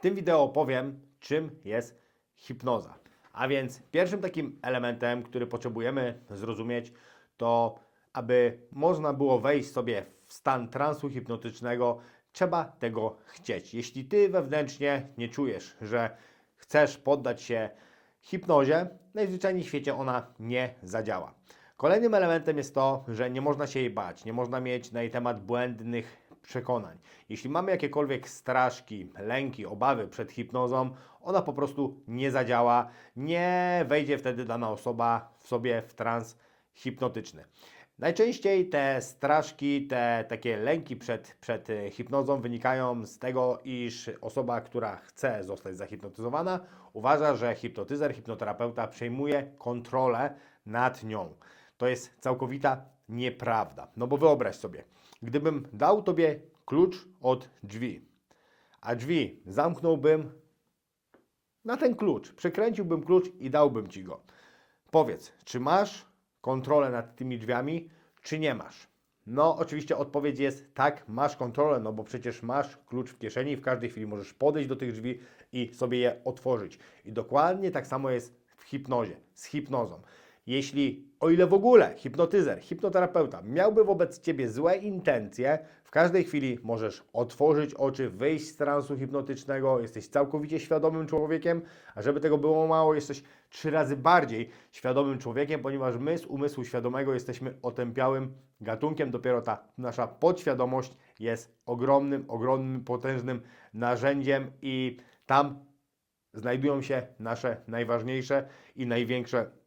tym wideo opowiem, czym jest hipnoza. A więc pierwszym takim elementem, który potrzebujemy zrozumieć, to aby można było wejść sobie w stan transu hipnotycznego, trzeba tego chcieć. Jeśli ty wewnętrznie nie czujesz, że chcesz poddać się hipnozie, najzwyczajniej w świecie ona nie zadziała. Kolejnym elementem jest to, że nie można się jej bać, nie można mieć na jej temat błędnych przekonań. Jeśli mamy jakiekolwiek straszki, lęki, obawy przed hipnozą, ona po prostu nie zadziała, nie wejdzie wtedy dana osoba w sobie w trans hipnotyczny. Najczęściej te straszki, te takie lęki przed, przed e, hipnozą wynikają z tego, iż osoba, która chce zostać zahipnotyzowana, uważa, że hipnotyzer, hipnoterapeuta przejmuje kontrolę nad nią. To jest całkowita nieprawda. No bo wyobraź sobie, gdybym dał Tobie klucz od drzwi, a drzwi zamknąłbym na ten klucz, przekręciłbym klucz i dałbym Ci go. Powiedz, czy masz kontrolę nad tymi drzwiami, czy nie masz? No, oczywiście odpowiedź jest tak, masz kontrolę, no bo przecież masz klucz w kieszeni, w każdej chwili możesz podejść do tych drzwi i sobie je otworzyć. I dokładnie tak samo jest w hipnozie, z hipnozą. Jeśli, o ile w ogóle hipnotyzer, hipnoterapeuta miałby wobec Ciebie złe intencje, w każdej chwili możesz otworzyć oczy, wyjść z transu hipnotycznego, jesteś całkowicie świadomym człowiekiem, a żeby tego było mało, jesteś trzy razy bardziej świadomym człowiekiem, ponieważ my z umysłu świadomego jesteśmy otępiałym gatunkiem, dopiero ta nasza podświadomość jest ogromnym, ogromnym, potężnym narzędziem i tam znajdują się nasze najważniejsze i największe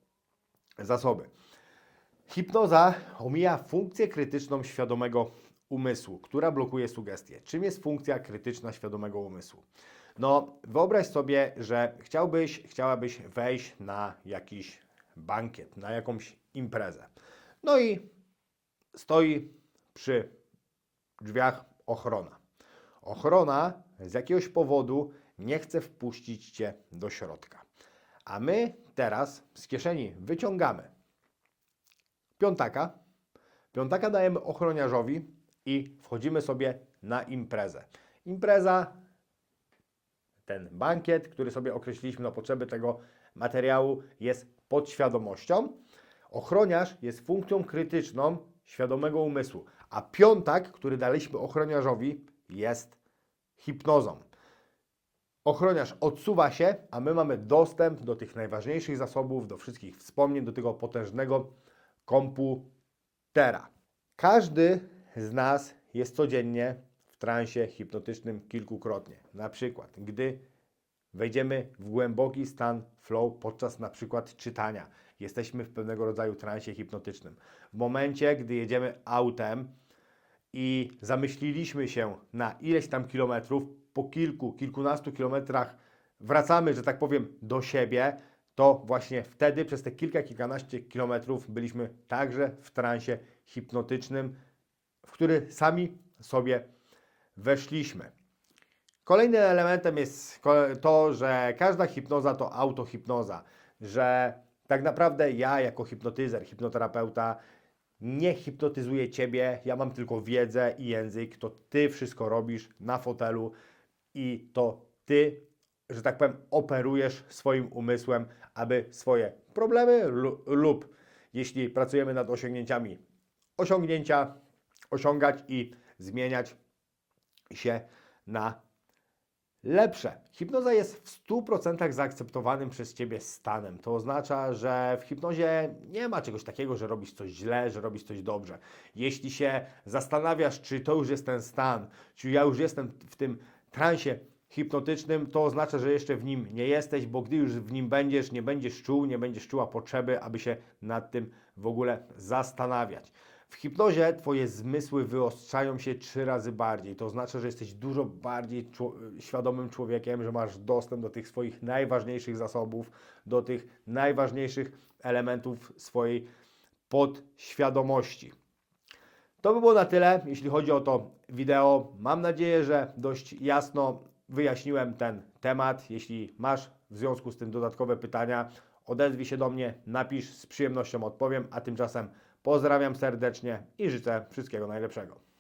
zasoby. Hipnoza omija funkcję krytyczną świadomego umysłu, która blokuje sugestie. Czym jest funkcja krytyczna świadomego umysłu? No, wyobraź sobie, że chciałbyś, chciałabyś wejść na jakiś bankiet, na jakąś imprezę. No i stoi przy drzwiach ochrona. Ochrona z jakiegoś powodu nie chce wpuścić Cię do środka. A my teraz z kieszeni wyciągamy piątaka. Piątaka dajemy ochroniarzowi i wchodzimy sobie na imprezę. Impreza, ten bankiet, który sobie określiliśmy na potrzeby tego materiału, jest podświadomością. Ochroniarz jest funkcją krytyczną świadomego umysłu, a piątak, który daliśmy ochroniarzowi, jest hipnozą. Ochroniarz odsuwa się, a my mamy dostęp do tych najważniejszych zasobów, do wszystkich wspomnień, do tego potężnego komputera. Każdy z nas jest codziennie w transie hipnotycznym kilkukrotnie. Na przykład, gdy wejdziemy w głęboki stan flow podczas na przykład czytania, jesteśmy w pewnego rodzaju transie hipnotycznym. W momencie, gdy jedziemy autem, i zamyśliliśmy się na ileś tam kilometrów, po kilku, kilkunastu kilometrach wracamy, że tak powiem, do siebie, to właśnie wtedy przez te kilka, kilkanaście kilometrów byliśmy także w transie hipnotycznym, w który sami sobie weszliśmy. Kolejnym elementem jest to, że każda hipnoza to autohipnoza, że tak naprawdę ja jako hipnotyzer, hipnoterapeuta nie hipnotyzuję Ciebie, ja mam tylko wiedzę i język, to Ty wszystko robisz na fotelu i to Ty, że tak powiem, operujesz swoim umysłem, aby swoje problemy lu- lub jeśli pracujemy nad osiągnięciami, osiągnięcia osiągać i zmieniać się na lepsze. Hipnoza jest w 100% zaakceptowanym przez Ciebie stanem. To oznacza, że w hipnozie nie ma czegoś takiego, że robisz coś źle, że robisz coś dobrze. Jeśli się zastanawiasz, czy to już jest ten stan, czy ja już jestem w tym transie hipnotycznym, to oznacza, że jeszcze w nim nie jesteś, bo gdy już w nim będziesz, nie będziesz czuł, nie będziesz czuła potrzeby, aby się nad tym w ogóle zastanawiać. W hipnozie Twoje zmysły wyostrzają się trzy razy bardziej. To oznacza, że jesteś dużo bardziej świadomym człowiekiem, że masz dostęp do tych swoich najważniejszych zasobów, do tych najważniejszych elementów swojej podświadomości. To by było na tyle, jeśli chodzi o to wideo. Mam nadzieję, że dość jasno wyjaśniłem ten temat. Jeśli masz w związku z tym dodatkowe pytania, odezwij się do mnie, napisz, z przyjemnością odpowiem, a tymczasem pozdrawiam serdecznie i życzę wszystkiego najlepszego.